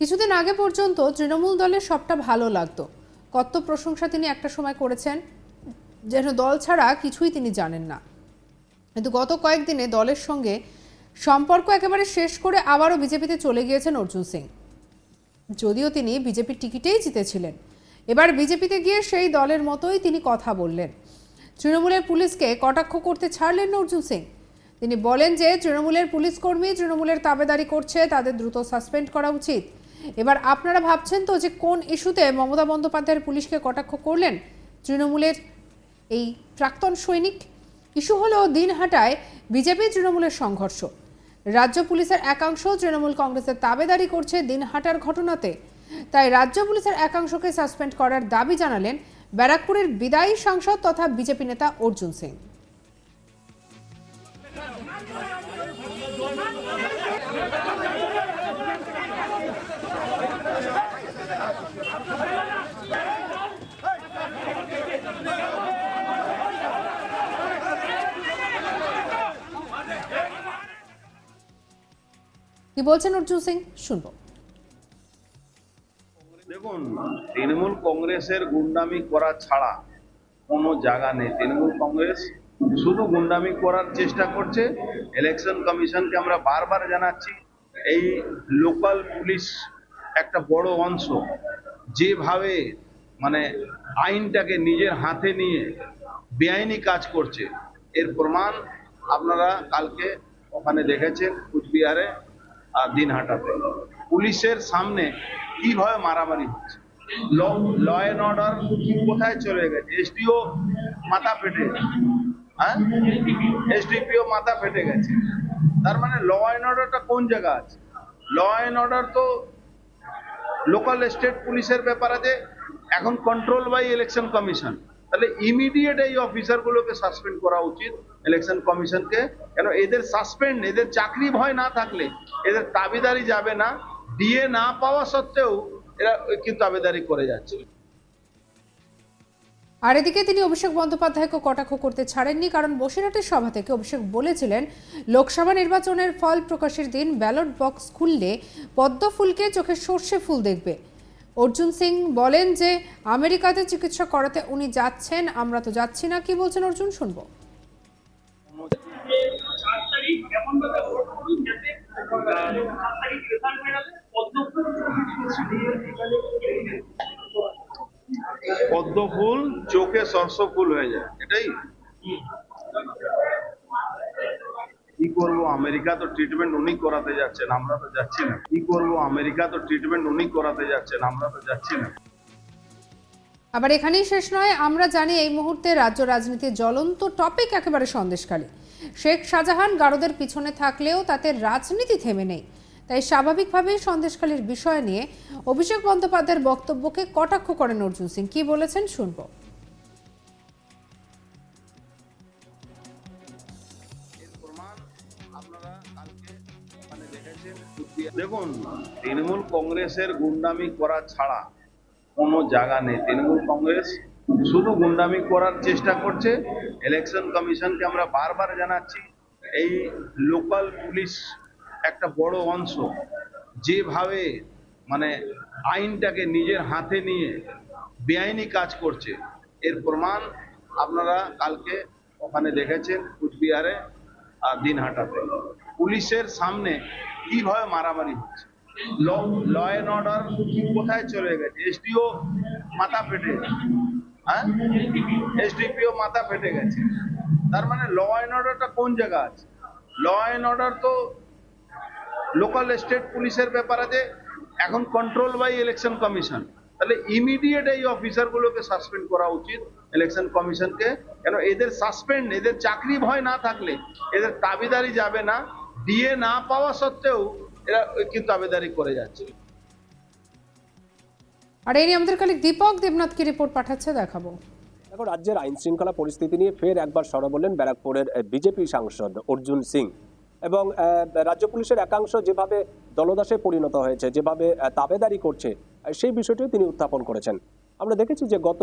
কিছুদিন আগে পর্যন্ত তৃণমূল দলের সবটা ভালো লাগতো। কত প্রশংসা তিনি একটা সময় করেছেন, যেন দল ছাড়া কিছুই তিনি জানেন না। কিন্তু গত কয়েকদিনে দলের সঙ্গে সম্পর্ক একেবারে শেষ করে আবারও বিজেপিতে চলে গিয়েছেন অর্জুন সিং। যদিও তিনি বিজেপির টিকিটেই জিতেছিলেন। এবার বিজেপিতে গিয়ে সেই দলের মতোই তিনি কথা বললেন। তৃণমূলের পুলিশকে কটাক্ষ করতে ছাড়লেন না অর্জুন সিং। তিনি বলেন যে, তৃণমূলের পুলিশ কর্মী তৃণমূলের তাবেদারি করছে, তাদের দ্রুত সাসপেন্ড করা উচিত। এবার আপনারা ভাবছেন তো যে কোন ইস্যুতে মমতা বন্দ্যোপাধ্যায়ের পুলিশকে কটাক্ষ করলেন? তৃণমূলের এই প্রাক্তন সৈনিক? ইস্যু হলো দিনহাটায় বিজেপি তৃণমূলের সংঘর্ষ। রাজ্য পুলিশের একাংশ তৃণমূল কংগ্রেসের তাবেদারি করছে দিনহাটার ঘটনাতে। তাই রাজ্য পুলিশের একাংশকে সাসপেন্ড করার দাবি জানালেন ব্যারাকপুরের বিদায়ী সাংসদ তথা বিজেপি নেতা অর্জুন সিং। কি বলছেন অর্জুন সিং? শুনব। দেখুন, তৃণমূল কংগ্রেসের গুন্ডামি করা ছাড়া কোনো জায়গা নেই। তৃণমূল কংগ্রেস শুধু গুন্ডামি করার চেষ্টা করছে। ইলেকশন কমিশনকে আমরা বারবার জানাচ্ছি, এই লোকাল পুলিশ একটা বড় অংশ যেভাবে মানে আইনটাকে নিজের হাতে নিয়ে বেআইনি কাজ করছে। এর প্রমাণ আপনারা কালকে ওখানে দেখেছেন কুচবিহারে। দিনহাটাতে পুলিশের সামনে কীভাবে মারামারি হচ্ছে? ল অ্যান্ড অর্ডার কোথায় চলে গেছে? এসডিও মাথা ফেটে হ্যাঁ? এসডিপিও মাথা ফেটে গেছে। তার মানে ল অ্যান্ড অর্ডারটা কোন জায়গা আছে? ল অ্যান্ড অর্ডার তো লোকাল স্টেট পুলিশের ব্যাপার আছে। এখন কন্ট্রোল বাই ইলেকশন কমিশন তাহলে ইমিডিয়েট এই অফিসারগুলোকে সাসপেন্ড করা উচিত ইলেকশন কমিশনকে কেন? এদের সাসপেন্ড এদের চাকরি ভয় না থাকলে এদের দাবিদারি যাবে না দিয়ে না পাওয়া সত্ত্বেও এরা কিন্তু দাবিদারি করে যাচ্ছে। আর এদিকে তিনি অভিষেক বন্দ্যোপাধ্যায়কে কটাক্ষ করতে ছাড়েননি, কারণ বসিরহাটের সভা থেকে অভিষেক বলেছিলেন, লোকসভা নির্বাচনের ফল প্রকাশের দিন ব্যালট বক্স খুললে পদ্ম ফুলকে চোখে সর্ষে ফুল দেখবে। অর্জুন সিং বলেন যে, আমেরিকাতে চিকিৎসা করাতে উনি যাচ্ছেন, আমরা তো যাচ্ছি না, কি বলছেন অর্জুন? শুনব। পদ্ম ফুল, চোখে সরষ ফুল হয়ে যায়, এটাই? করব? আমেরিকা তো ট্রিটমেন্ট উনি করাতে যাচ্ছেন, আমরা তো যাচ্ছি না। কি করব? আমেরিকা তো ট্রিটমেন্ট উনি করাতে যাচ্ছেন, আমরা তো যাচ্ছি না। আবার এখানেই শেষ নয়, আমরা জানি এই মুহূর্তে রাজ্য রাজনীতির জ্বলন্ত টপিক একেবারে সন্দেশখালী। শেখ শাহজাহান গারদের পিছনে থাকলেও তাতে রাজনীতি থেমে নেই। তাই স্বাভাবিকভাবেই সন্দেশখালীর বিষয় নিয়ে অভিষেক বন্দ্যোপাধ্যায়ের বক্তব্যকে কটাক্ষ করেন অর্জুন সিং। কি বলেছেন শুনব। দেখুন, তৃণমূল কংগ্রেসের গুন্ডামি করা ছাড়া কোনো জায়গা নেই। তৃণমূল কংগ্রেস শুধু গুন্ডামি করার চেষ্টা করছে। ইলেকশন কমিশনকে আমরা বারবার জানাচ্ছি, এই লোকাল পুলিশ একটা বড় অংশ যেভাবে মানে আইনটাকে নিজের হাতে নিয়ে বেআইনি কাজ করছে, এর প্রমাণ আপনারা কালকে ওখানে দেখেছেন কুচবিহারে আর দিনহাটাতে। পুলিশের সামনে কীভাবে মারামারি হচ্ছে? ল ল অ্যান্ড অর্ডার কোথায় চলে গেছে? এসডিও মাথা ফেটে হ্যাঁ? এসডিপিও মাথা ফেটে গেছে। তার মানে ল অ্যান্ড অর্ডারটা কোন জায়গা আছে? ল অ্যান্ড অর্ডার তো লোকাল স্টেট পুলিশের ব্যাপার আছে, এখন কন্ট্রোল বাই ইলেকশন কমিশন তাহলে ইমিডিয়েট এই অফিসারগুলোকে সাসপেন্ড করা উচিত ইলেকশন কমিশনকে কেন? এদের সাসপেন্ড এদের চাকরি ভয় না থাকলে, এদের দাবিদারি যাবে না। দিয়ে না পাওয়া সত্ত্বেও এরা কিন্তু দাবিদারি করে যাচ্ছে। আর এই নিয়ে আমাদের কালিক দীপক দেবনাথকে রিপোর্ট পাঠাচ্ছে দেখাবো। দেখো রাজ্যের আইন শৃঙ্খলা পরিস্থিতি নিয়ে ফের একবার সরব বললেন ব্যারাকপুরের বিজেপি সাংসদ অর্জুন সিং। এবং রাজ্য পুলিশের একাংশ যেভাবে দলদাসে পরিণত হয়েছে যেভাবে তাবেদারি করছে সেই বিষয়টিও তিনি উত্থাপন করেছেন। আমরা দেখেছি যে গত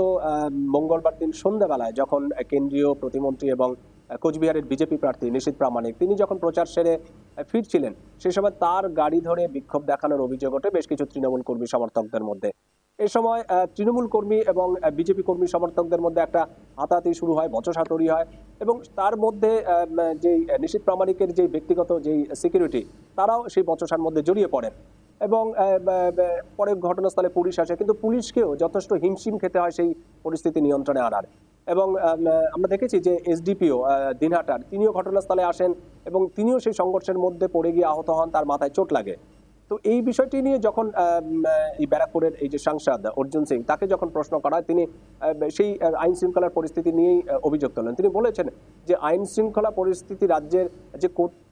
মঙ্গলবার দিন সন্ধ্যাবেলায় যখন কেন্দ্রীয় প্রতিমন্ত্রী এবং কোচবিহারের বিজেপি প্রার্থী নিশীত প্রামাণিক, তিনি যখন প্রচার সেরে ফিরছিলেন সেই সময় তার গাড়ি ধরে বিক্ষোভ দেখানোর অভিযোগ ওঠে বেশ কিছু তৃণমূল কর্মী সমর্থকদের মধ্যে। এ সময় তৃণমূল কর্মী এবং বিজেপি কর্মী সমর্থকদের মধ্যে একটা হাতাহাতি শুরু হয় বচসা তৈরি হয় এবং তার মধ্যে যে নিশীত প্রামাণিকের যে ব্যক্তিগত যেই সিকিউরিটি তারাও সেই বচসার মধ্যে জড়িয়ে পড়েন। এবং পরে ঘটনাস্থলে পুলিশ আসে। কিন্তু পুলিশকেও যথেষ্ট হিমশিম খেতে হয় সেই পরিস্থিতি নিয়ন্ত্রণে আনার। এবং আমরা দেখেছি যে এসডিপিও দিনহাটার, তিনিও ঘটনাস্থলে আসেন এবং তিনিও সেই সংঘর্ষের মধ্যে পড়ে গিয়ে আহত হন, তার মাথায় চোট লাগে। তো এই বিষয়টি নিয়ে যখন এই ব্যারাকপুরের এই যে সাংসদ অর্জুন সিং, তাকে যখন প্রশ্ন করা তিনি সেই আইন শৃঙ্খলার পরিস্থিতি নিয়েই অভিযোগ তোলেন। তিনি বলেছেন যে আইন শৃঙ্খলা পরিস্থিতি রাজ্যের যে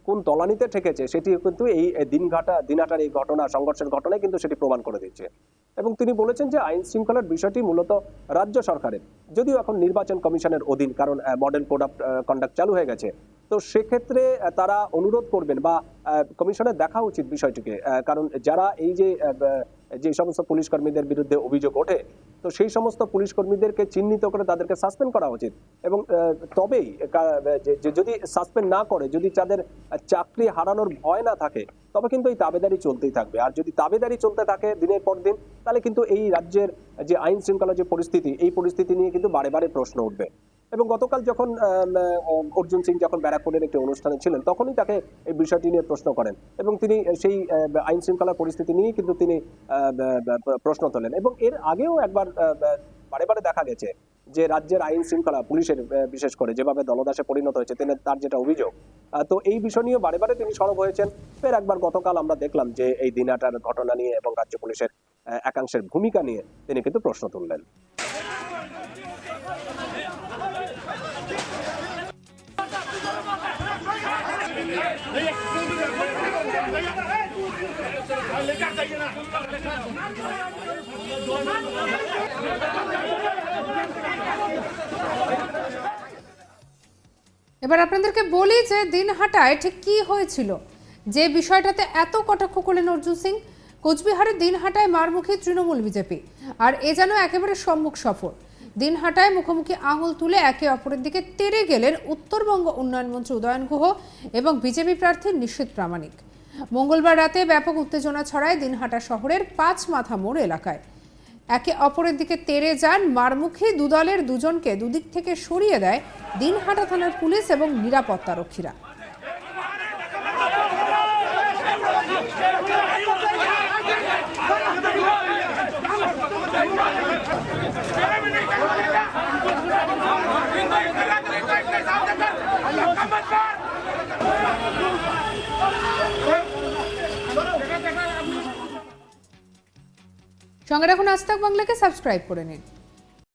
কোন তলানিতে ঠেকেছে সেটি কিন্তু এই দিনঘাটা দিনাটার এই ঘটনা, সংঘর্ষের ঘটনায় কিন্তু সেটি প্রমাণ করে দিচ্ছে এবং তিনি বলেছেন যে আইন শৃঙ্খলার বিষয়টি মূলত রাজ্য সরকারের, যদিও এখন নির্বাচন কমিশনের অধীন, কারণ মডেল কোড অফ কন্ডাক্ট চালু হয়ে গেছে। তো সেক্ষেত্রে তারা অনুরোধ করবেন বা কমিশনের দেখা উচিত বিষয়টিকে কারণ যারা এই যে যে সমস্ত পুলিশ কর্মীদের বিরুদ্ধে অভিযোগ ওঠে, তো সেই সমস্ত পুলিশ কর্মীদেরকে চিহ্নিত করে তাদেরকে সাসপেন্ড করা উচিত। এবং তবেই যদি সাসপেন্ড না করে, যদি তাদের চাকরি হারানোর ভয় না থাকে, তবে কিন্তু এই তাবেদারি চলতেই থাকবে। আর যদি তাবেদারি চলতে থাকে দিনের পর দিন, তাহলে কিন্তু এই রাজ্যের যে আইন শৃঙ্খলা যে পরিস্থিতি, এই পরিস্থিতি নিয়ে কিন্তু বারে বারে প্রশ্ন উঠবে। এবং গতকাল যখন অর্জুন সিং যখন ব্যারাকপুরের একটি অনুষ্ঠানে ছিলেন, তখনই তাকে এই বিষয়টি নিয়ে প্রশ্ন করেন এবং তিনি সেই আইন শৃঙ্খলার পরিস্থিতি নিয়ে কিন্তু তিনি প্রশ্ন তোলেন এবং এর আগেও একবার বারে বারে দেখা গেছে যে রাজ্যের আইন শৃঙ্খলা পুলিশের বিশেষ করে যেভাবে দলদাসে পরিণত হয়েছে, তিনি তার যেটা অভিযোগ তো এই বিষয় নিয়ে বারে বারে তিনি সরব হয়েছেন। ফের একবার গতকাল আমরা দেখলাম যে এই দিনাটার ঘটনা নিয়ে এবং রাজ্য পুলিশের একাংশের ভূমিকা নিয়ে তিনি কিন্তু প্রশ্ন তুললেন। এবার আপনাদেরকে বলি যে দিনহাটায় ঠিক কি হয়েছিল? যে বিষয়টাতে এত কটাক্ষ করলেন অর্জুন সিং, কোচবিহারে কোচবিহারের দিনহাটায় মারমুখী তৃণমূল বিজেপি। আর এ যেন একেবারে সম্মুখ সফর। দিনহাটায় মুখোমুখি আঙুল তুলে একে অপরের দিকে তেরে গেলেন উত্তরবঙ্গ উন্নয়ন মন্ত্রী উদয়ন গুহ এবং বিজেপি প্রার্থী নিশ্চিত প্রামাণিক। মঙ্গলবার রাতে ব্যাপক উত্তেজনা ছড়ায় দিনহাটা শহরের পাঁচ মাথা মোড় এলাকায়। একে অপরের দিকে তেরে যান মারমুখী দুদলের দুজনকে দুদিক থেকে সরিয়ে দেয় দিনহাটা থানার পুলিশ এবং নিরাপত্তা সঙ্গে রাখুন আজ বাংলাকে সাবস্ক্রাইব করে নিন।